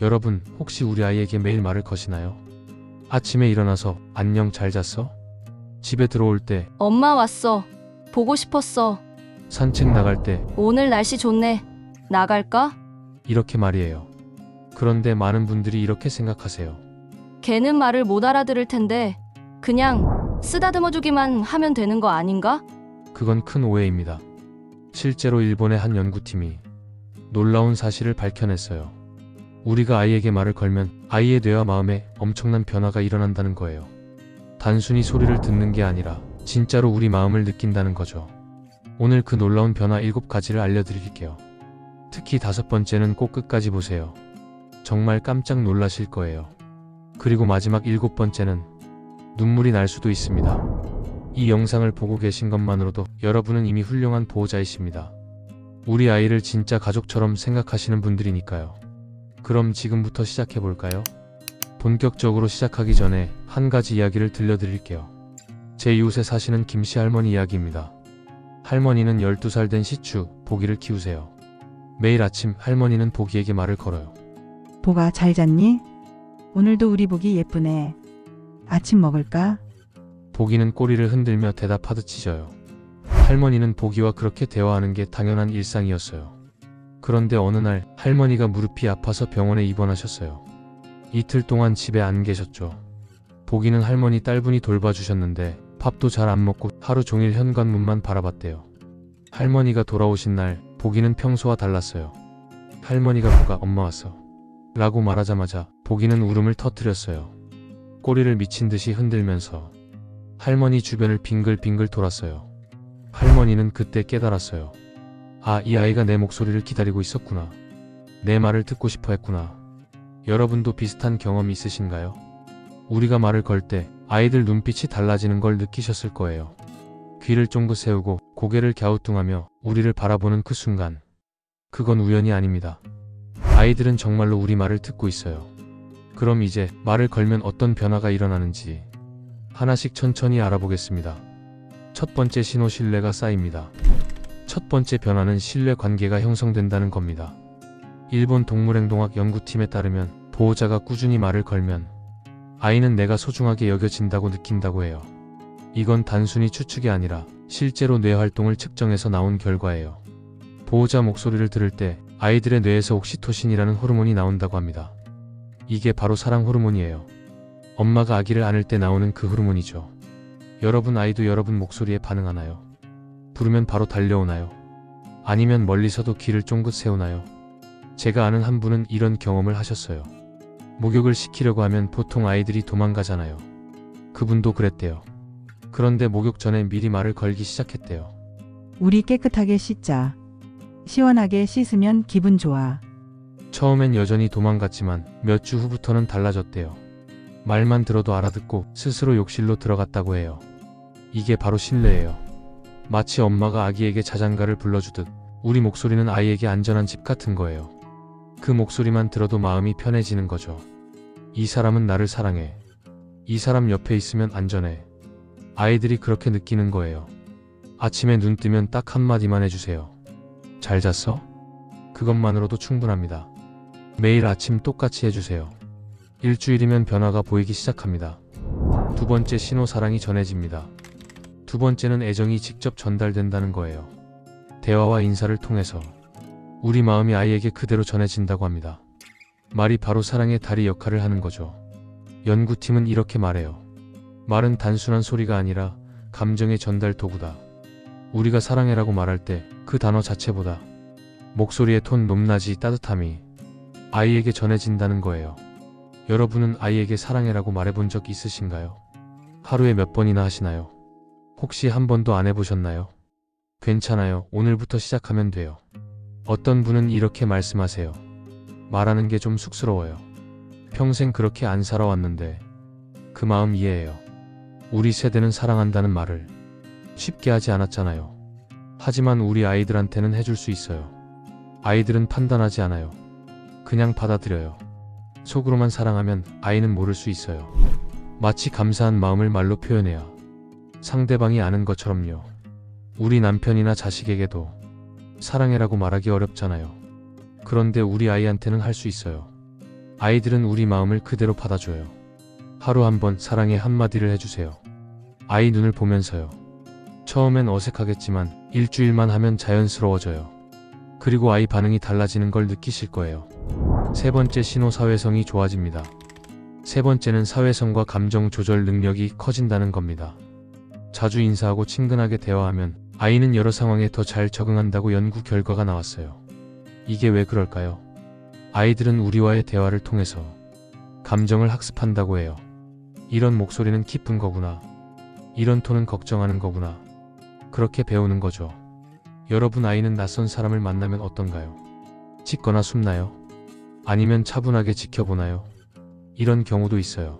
여러분, 혹시 우리 아이에게 매일 말을 거시나요? 아침에 일어나서 안녕 잘 잤어? 집에 들어올 때, 엄마 왔어. 보고 싶었어. 산책 나갈 때 오늘 날씨 좋네. 나갈까? 이렇게 말이에요. 그런데 많은 분들이 이렇게 생각하세요. 걔는 말을 못 알아들을 텐데 그냥 쓰다듬어 주기만 하면 되는 거 아닌가? 그건 큰 오해입니다. 실제로 일본의 한 연구팀이 놀라운 사실을 밝혀냈어요. 우리가 아이에게 말을 걸면 아이의 뇌와 마음에 엄청난 변화가 일어난다는 거예요. 단순히 소리를 듣는 게 아니라 진짜로 우리 마음을 느낀다는 거죠. 오늘 그 놀라운 변화 7가지를 알려드릴게요. 특히 다섯 번째는 꼭 끝까지 보세요. 정말 깜짝 놀라실 거예요. 그리고 마지막 일곱 번째는 눈물이 날 수도 있습니다. 이 영상을 보고 계신 것만으로도 여러분은 이미 훌륭한 보호자이십니다. 우리 아이를 진짜 가족처럼 생각하시는 분들이니까요. 그럼 지금부터 시작해 볼까요? 본격적으로 시작하기 전에 한 가지 이야기를 들려드릴게요. 제 이웃에 사시는 김씨 할머니 이야기입니다. 할머니는 12살 된 시추, 보기를 키우세요. 매일 아침 할머니는 보기에게 말을 걸어요. 보가 잘 잤니? 오늘도 우리 보기 예쁘네. 아침 먹을까? 보기는 꼬리를 흔들며 대답하듯 짖어요. 할머니는 보기와 그렇게 대화하는 게 당연한 일상이었어요. 그런데 어느 날 할머니가 무릎이 아파서 병원에 입원하셨어요. 이틀 동안 집에 안 계셨죠. 보기는 할머니 딸분이 돌봐주셨는데 밥도 잘 안 먹고 하루 종일 현관문만 바라봤대요. 할머니가 돌아오신 날 보기는 평소와 달랐어요. 할머니가 보가 엄마 왔어. 라고 말하자마자 보기는 울음을 터뜨렸어요. 꼬리를 미친 듯이 흔들면서 할머니 주변을 빙글빙글 돌았어요. 할머니는 그때 깨달았어요. 아, 이 아이가 내 목소리를 기다리고 있었구나. 내 말을 듣고 싶어 했구나. 여러분도 비슷한 경험 있으신가요? 우리가 말을 걸 때 아이들 눈빛이 달라지는 걸 느끼셨을 거예요. 귀를 쫑긋 세우고 고개를 갸우뚱하며 우리를 바라보는 그 순간. 그건 우연이 아닙니다. 아이들은 정말로 우리 말을 듣고 있어요. 그럼 이제 말을 걸면 어떤 변화가 일어나는지 하나씩 천천히 알아보겠습니다. 첫 번째 신호 신뢰가 쌓입니다. 첫 번째 변화는 신뢰 관계가 형성된다는 겁니다. 일본 동물행동학 연구팀에 따르면 보호자가 꾸준히 말을 걸면 아이는 내가 소중하게 여겨진다고 느낀다고 해요. 이건 단순히 추측이 아니라 실제로 뇌 활동을 측정해서 나온 결과예요. 보호자 목소리를 들을 때 아이들의 뇌에서 옥시토신이라는 호르몬이 나온다고 합니다. 이게 바로 사랑 호르몬이에요. 엄마가 아기를 안을 때 나오는 그 호르몬이죠. 여러분 아이도 여러분 목소리에 반응하나요? 부르면 바로 달려오나요? 아니면 멀리서도 귀를 쫑긋 세우나요? 제가 아는 한 분은 이런 경험을 하셨어요. 목욕을 시키려고 하면 보통 아이들이 도망가잖아요. 그분도 그랬대요. 그런데 목욕 전에 미리 말을 걸기 시작했대요. 우리 깨끗하게 씻자. 시원하게 씻으면 기분 좋아. 처음엔 여전히 도망갔지만 몇 주 후부터는 달라졌대요. 말만 들어도 알아듣고 스스로 욕실로 들어갔다고 해요. 이게 바로 신뢰예요. 마치 엄마가 아기에게 자장가를 불러주듯 우리 목소리는 아이에게 안전한 집 같은 거예요. 그 목소리만 들어도 마음이 편해지는 거죠. 이 사람은 나를 사랑해. 이 사람 옆에 있으면 안전해. 아이들이 그렇게 느끼는 거예요. 아침에 눈 뜨면 딱 한마디만 해주세요. 잘 잤어? 그것만으로도 충분합니다. 매일 아침 똑같이 해주세요. 일주일이면 변화가 보이기 시작합니다. 두 번째 신호 사랑이 전해집니다. 두 번째는 애정이 직접 전달된다는 거예요. 대화와 인사를 통해서 우리 마음이 아이에게 그대로 전해진다고 합니다. 말이 바로 사랑의 다리 역할을 하는 거죠. 연구팀은 이렇게 말해요. 말은 단순한 소리가 아니라 감정의 전달 도구다. 우리가 사랑해라고 말할 때 그 단어 자체보다 목소리의 톤 높낮이 따뜻함이 아이에게 전해진다는 거예요. 여러분은 아이에게 사랑해라고 말해본 적 있으신가요? 하루에 몇 번이나 하시나요? 혹시 한 번도 안 해보셨나요? 괜찮아요. 오늘부터 시작하면 돼요. 어떤 분은 이렇게 말씀하세요. 말하는 게 좀 쑥스러워요. 평생 그렇게 안 살아왔는데 그 마음 이해해요. 우리 세대는 사랑한다는 말을 쉽게 하지 않았잖아요. 하지만 우리 아이들한테는 해줄 수 있어요. 아이들은 판단하지 않아요. 그냥 받아들여요. 속으로만 사랑하면 아이는 모를 수 있어요. 마치 감사한 마음을 말로 표현해야 상대방이 아는 것처럼요. 우리 남편이나 자식에게도 사랑해라고 말하기 어렵잖아요. 그런데 우리 아이한테는 할 수 있어요. 아이들은 우리 마음을 그대로 받아줘요. 하루 한 번 사랑의 한마디를 해주세요. 아이 눈을 보면서요. 처음엔 어색하겠지만 일주일만 하면 자연스러워져요. 그리고 아이 반응이 달라지는 걸 느끼실 거예요. 세 번째 신호 사회성이 좋아집니다. 세 번째는 사회성과 감정 조절 능력이 커진다는 겁니다. 자주 인사하고 친근하게 대화하면 아이는 여러 상황에 더 잘 적응한다고 연구 결과가 나왔어요. 이게 왜 그럴까요? 아이들은 우리와의 대화를 통해서 감정을 학습한다고 해요. 이런 목소리는 기쁜 거구나. 이런 톤은 걱정하는 거구나. 그렇게 배우는 거죠. 여러분 아이는 낯선 사람을 만나면 어떤가요? 짖거나 숨나요? 아니면 차분하게 지켜보나요? 이런 경우도 있어요.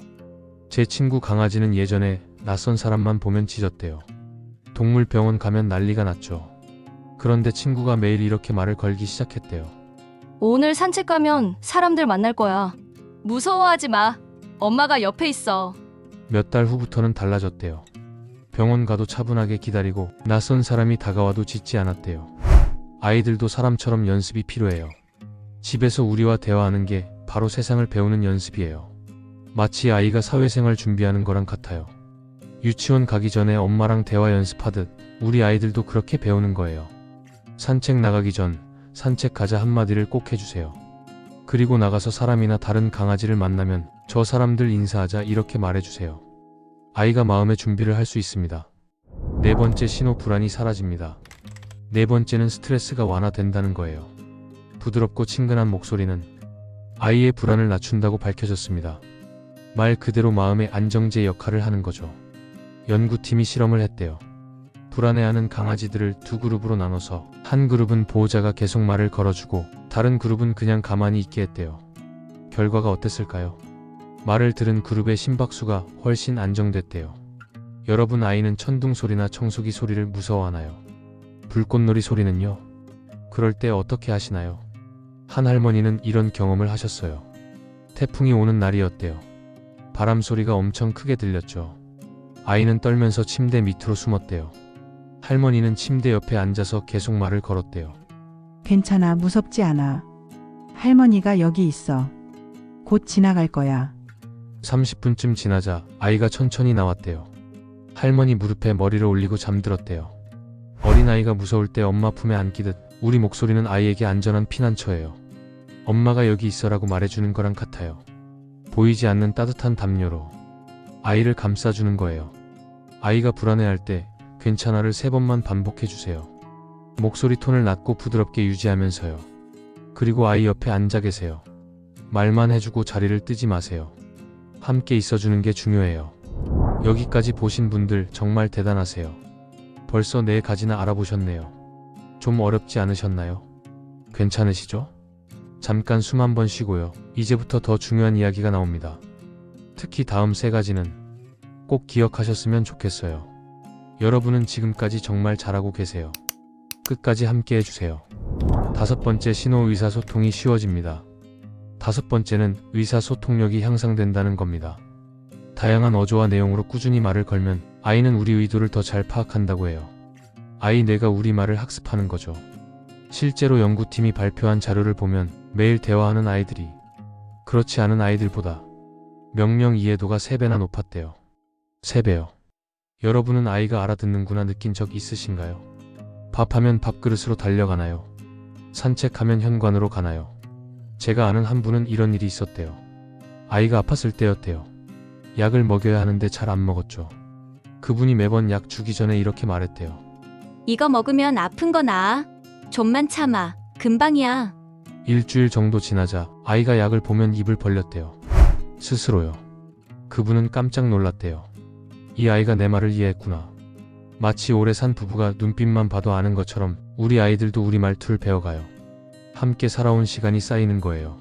제 친구 강아지는 예전에 낯선 사람만 보면 짖었대요. 동물병원 가면 난리가 났죠. 그런데 친구가 매일 이렇게 말을 걸기 시작했대요. 오늘 산책 가면 사람들 만날 거야. 무서워하지 마. 엄마가 옆에 있어. 몇 달 후부터는 달라졌대요. 병원 가도 차분하게 기다리고 낯선 사람이 다가와도 짖지 않았대요. 아이들도 사람처럼 연습이 필요해요. 집에서 우리와 대화하는 게 바로 세상을 배우는 연습이에요. 마치 아이가 사회생활 준비하는 거랑 같아요. 유치원 가기 전에 엄마랑 대화 연습하듯 우리 아이들도 그렇게 배우는 거예요. 산책 나가기 전 산책 가자 한마디를 꼭 해주세요. 그리고 나가서 사람이나 다른 강아지를 만나면 저 사람들 인사하자 이렇게 말해주세요. 아이가 마음의 준비를 할 수 있습니다. 네 번째 신호 불안이 사라집니다. 네 번째는 스트레스가 완화된다는 거예요. 부드럽고 친근한 목소리는 아이의 불안을 낮춘다고 밝혀졌습니다. 말 그대로 마음의 안정제 역할을 하는 거죠. 연구팀이 실험을 했대요. 불안해하는 강아지들을 두 그룹으로 나눠서 한 그룹은 보호자가 계속 말을 걸어주고 다른 그룹은 그냥 가만히 있게 했대요. 결과가 어땠을까요? 말을 들은 그룹의 심박수가 훨씬 안정됐대요. 여러분 아이는 천둥 소리나 청소기 소리를 무서워하나요? 불꽃놀이 소리는요? 그럴 때 어떻게 하시나요? 한 할머니는 이런 경험을 하셨어요. 태풍이 오는 날이었대요. 바람 소리가 엄청 크게 들렸죠. 아이는 떨면서 침대 밑으로 숨었대요. 할머니는 침대 옆에 앉아서 계속 말을 걸었대요. 괜찮아, 무섭지 않아. 할머니가 여기 있어. 곧 지나갈 거야. 30분쯤 지나자 아이가 천천히 나왔대요. 할머니 무릎에 머리를 올리고 잠들었대요. 어린아이가 무서울 때 엄마 품에 안기듯 우리 목소리는 아이에게 안전한 피난처예요. 엄마가 여기 있어라고 말해주는 거랑 같아요. 보이지 않는 따뜻한 담요로 아이를 감싸주는 거예요. 아이가 불안해할 때 괜찮아를 세 번만 반복해주세요. 목소리 톤을 낮고 부드럽게 유지하면서요. 그리고 아이 옆에 앉아 계세요. 말만 해주고 자리를 뜨지 마세요. 함께 있어주는 게 중요해요. 여기까지 보신 분들 정말 대단하세요. 벌써 네 가지나 알아보셨네요. 좀 어렵지 않으셨나요? 괜찮으시죠? 잠깐 숨 한 번 쉬고요. 이제부터 더 중요한 이야기가 나옵니다. 특히 다음 세 가지는 꼭 기억하셨으면 좋겠어요. 여러분은 지금까지 정말 잘하고 계세요. 끝까지 함께 해주세요. 다섯 번째 신호 의사소통이 쉬워집니다. 다섯 번째는 의사소통력이 향상된다는 겁니다. 다양한 어조와 내용으로 꾸준히 말을 걸면 아이는 우리 의도를 더 잘 파악한다고 해요. 아이 뇌가 우리 말을 학습하는 거죠. 실제로 연구팀이 발표한 자료를 보면 매일 대화하는 아이들이 그렇지 않은 아이들보다 명령 이해도가 3배나 높았대요. 3배요. 여러분은 아이가 알아듣는구나 느낀 적 있으신가요? 밥하면 밥그릇으로 달려가나요? 산책하면 현관으로 가나요? 제가 아는 한 분은 이런 일이 있었대요. 아이가 아팠을 때였대요. 약을 먹여야 하는데 잘 안 먹었죠. 그분이 매번 약 주기 전에 이렇게 말했대요. 이거 먹으면 아픈 거 나아. 좀만 참아. 금방이야. 일주일 정도 지나자 아이가 약을 보면 입을 벌렸대요. 스스로요. 그분은 깜짝 놀랐대요. 이 아이가 내 말을 이해했구나. 마치 오래 산 부부가 눈빛만 봐도 아는 것처럼 우리 아이들도 우리 말투를 배워가요. 함께 살아온 시간이 쌓이는 거예요.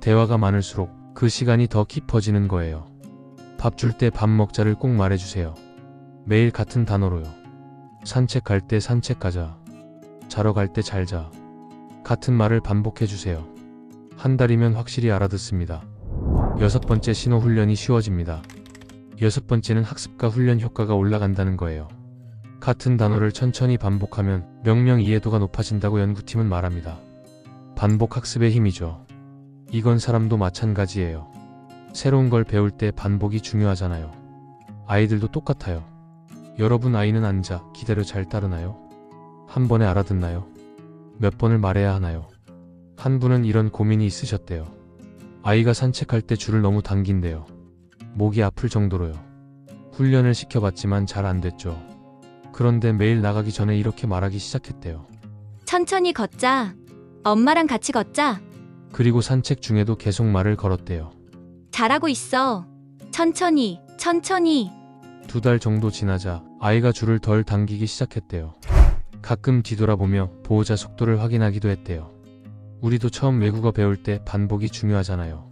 대화가 많을수록 그 시간이 더 깊어지는 거예요. 밥 줄 때 밥 먹자를 꼭 말해주세요. 매일 같은 단어로요. 산책 갈 때 산책 가자. 자러 갈 때 잘 자. 같은 말을 반복해주세요. 한 달이면 확실히 알아듣습니다. 여섯 번째 신호 훈련이 쉬워집니다. 여섯 번째는 학습과 훈련 효과가 올라간다는 거예요. 같은 단어를 천천히 반복하면 명령 이해도가 높아진다고 연구팀은 말합니다. 반복 학습의 힘이죠. 이건 사람도 마찬가지예요. 새로운 걸 배울 때 반복이 중요하잖아요. 아이들도 똑같아요. 여러분 아이는 앉아 기다려 잘 따르나요? 한 번에 알아듣나요? 몇 번을 말해야 하나요? 한 분은 이런 고민이 있으셨대요. 아이가 산책할 때 줄을 너무 당긴대요. 목이 아플 정도로요. 훈련을 시켜봤지만 잘 안 됐죠. 그런데 매일 나가기 전에 이렇게 말하기 시작했대요. 천천히 걷자. 엄마랑 같이 걷자. 그리고 산책 중에도 계속 말을 걸었대요. 잘하고 있어. 천천히, 천천히. 두 달 정도 지나자 아이가 줄을 덜 당기기 시작했대요. 가끔 뒤돌아보며 보호자 속도를 확인하기도 했대요. 우리도 처음 외국어 배울 때 반복이 중요하잖아요.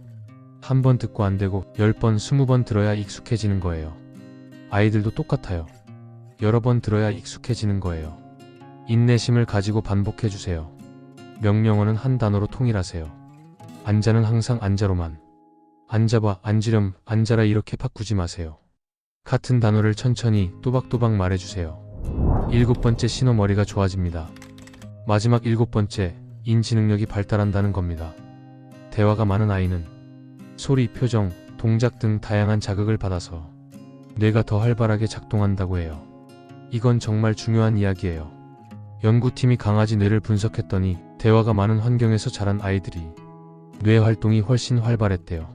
한 번 듣고 안 되고 열 번, 스무 번 들어야 익숙해지는 거예요. 아이들도 똑같아요. 여러 번 들어야 익숙해지는 거예요. 인내심을 가지고 반복해 주세요. 명령어는 한 단어로 통일하세요. 앉아는 항상 앉아로만. 앉아봐, 앉으렴, 앉아라 이렇게 바꾸지 마세요. 같은 단어를 천천히 또박또박 말해주세요. 일곱 번째 신호 머리가 좋아집니다. 마지막 일곱 번째 인지 능력이 발달한다는 겁니다. 대화가 많은 아이는 소리, 표정, 동작 등 다양한 자극을 받아서 뇌가 더 활발하게 작동한다고 해요. 이건 정말 중요한 이야기예요. 연구팀이 강아지 뇌를 분석했더니 대화가 많은 환경에서 자란 아이들이 뇌 활동이 훨씬 활발했대요.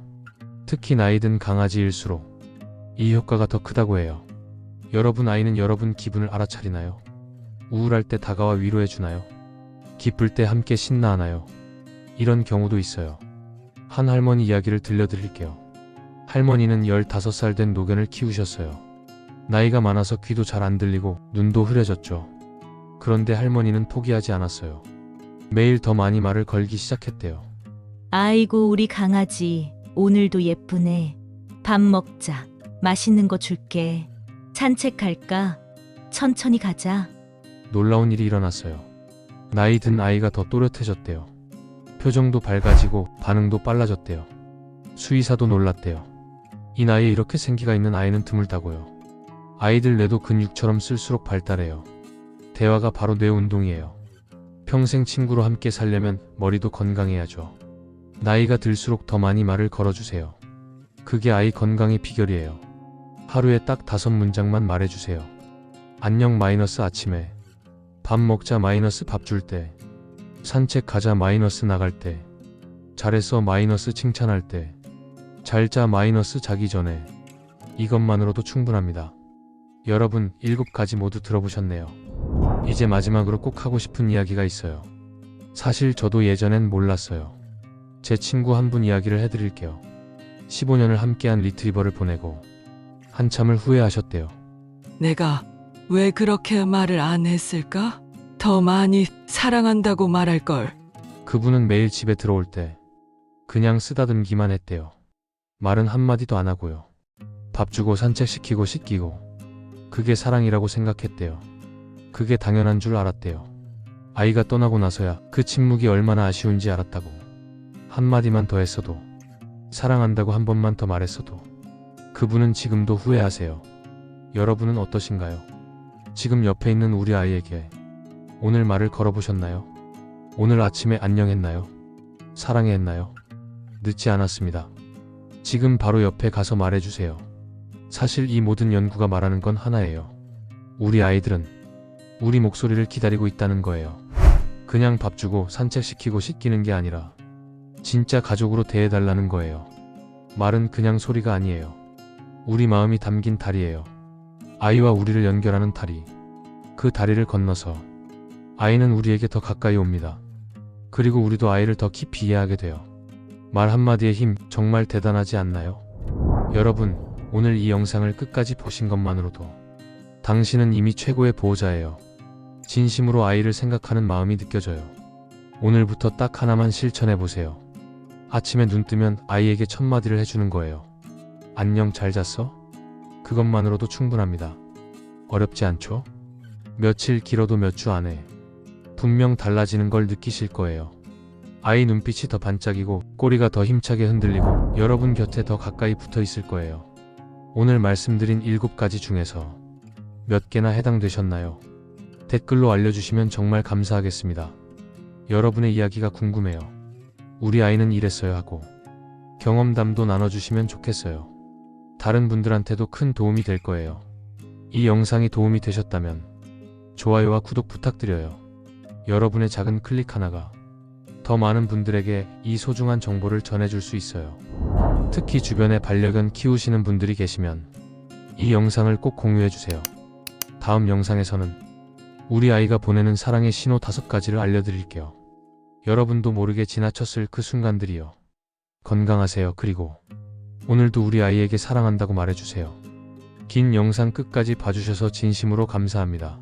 특히 나이 든 강아지일수록 이 효과가 더 크다고 해요. 여러분 아이는 여러분 기분을 알아차리나요? 우울할 때 다가와 위로해 주나요? 기쁠 때 함께 신나하나요? 이런 경우도 있어요. 한 할머니 이야기를 들려드릴게요. 할머니는 15살 된 노견을 키우셨어요. 나이가 많아서 귀도 잘 안 들리고 눈도 흐려졌죠. 그런데 할머니는 포기하지 않았어요. 매일 더 많이 말을 걸기 시작했대요. 아이고 우리 강아지 오늘도 예쁘네. 밥 먹자. 맛있는 거 줄게. 산책 할까? 천천히 가자. 놀라운 일이 일어났어요. 나이 든 아이가 더 또렷해졌대요. 표정도 밝아지고 반응도 빨라졌대요. 수의사도 놀랐대요. 이 나이에 이렇게 생기가 있는 아이는 드물다고요. 아이들 뇌도 근육처럼 쓸수록 발달해요. 대화가 바로 뇌 운동이에요. 평생 친구로 함께 살려면 머리도 건강해야죠. 나이가 들수록 더 많이 말을 걸어주세요. 그게 아이 건강의 비결이에요. 하루에 딱 다섯 문장만 말해주세요. 안녕 마이너스 아침에 밥 먹자 마이너스 밥 줄 때, 산책 가자 마이너스 나갈 때, 잘했어 마이너스 칭찬할 때, 잘자 마이너스 자기 전에, 이것만으로도 충분합니다. 여러분, 일곱 가지 모두 들어보셨네요. 이제 마지막으로 꼭 하고 싶은 이야기가 있어요. 사실 저도 예전엔 몰랐어요. 제 친구 한 분 이야기를 해드릴게요. 15년을 함께한 리트리버를 보내고, 한참을 후회하셨대요. 내가 왜 그렇게 말을 안 했을까? 더 많이 사랑한다고 말할 걸. 그분은 매일 집에 들어올 때 그냥 쓰다듬기만 했대요. 말은 한마디도 안 하고요. 밥 주고 산책시키고 씻기고 그게 사랑이라고 생각했대요. 그게 당연한 줄 알았대요. 아이가 떠나고 나서야 그 침묵이 얼마나 아쉬운지 알았다고. 한마디만 더 했어도 사랑한다고 한 번만 더 말했어도 그분은 지금도 후회하세요. 여러분은 어떠신가요? 지금 옆에 있는 우리 아이에게 오늘 말을 걸어보셨나요? 오늘 아침에 안녕했나요? 사랑해 했나요? 늦지 않았습니다. 지금 바로 옆에 가서 말해주세요. 사실 이 모든 연구가 말하는 건 하나예요. 우리 아이들은 우리 목소리를 기다리고 있다는 거예요. 그냥 밥 주고 산책시키고 씻기는 게 아니라 진짜 가족으로 대해달라는 거예요. 말은 그냥 소리가 아니에요. 우리 마음이 담긴 다리예요. 아이와 우리를 연결하는 다리. 그 다리를 건너서 아이는 우리에게 더 가까이 옵니다. 그리고 우리도 아이를 더 깊이 이해하게 돼요. 말 한마디의 힘 정말 대단하지 않나요? 여러분, 오늘 이 영상을 끝까지 보신 것만으로도 당신은 이미 최고의 보호자예요. 진심으로 아이를 생각하는 마음이 느껴져요. 오늘부터 딱 하나만 실천해 보세요. 아침에 눈 뜨면 아이에게 첫마디를 해주는 거예요. 안녕 잘 잤어? 그것만으로도 충분합니다. 어렵지 않죠? 며칠 길어도 몇 주 안에 분명 달라지는 걸 느끼실 거예요. 아이 눈빛이 더 반짝이고 꼬리가 더 힘차게 흔들리고 여러분 곁에 더 가까이 붙어 있을 거예요. 오늘 말씀드린 일곱 가지 중에서 몇 개나 해당되셨나요? 댓글로 알려주시면 정말 감사하겠습니다. 여러분의 이야기가 궁금해요. 우리 아이는 이랬어요 하고 경험담도 나눠주시면 좋겠어요. 다른 분들한테도 큰 도움이 될 거예요. 이 영상이 도움이 되셨다면 좋아요와 구독 부탁드려요. 여러분의 작은 클릭 하나가 더 많은 분들에게 이 소중한 정보를 전해줄 수 있어요. 특히 주변에 반려견 키우시는 분들이 계시면 이 영상을 꼭 공유해주세요. 다음 영상에서는 우리 아이가 보내는 사랑의 신호 다섯 가지를 알려드릴게요. 여러분도 모르게 지나쳤을 그 순간들이요. 건강하세요. 그리고 오늘도 우리 아이에게 사랑한다고 말해주세요. 긴 영상 끝까지 봐주셔서 진심으로 감사합니다.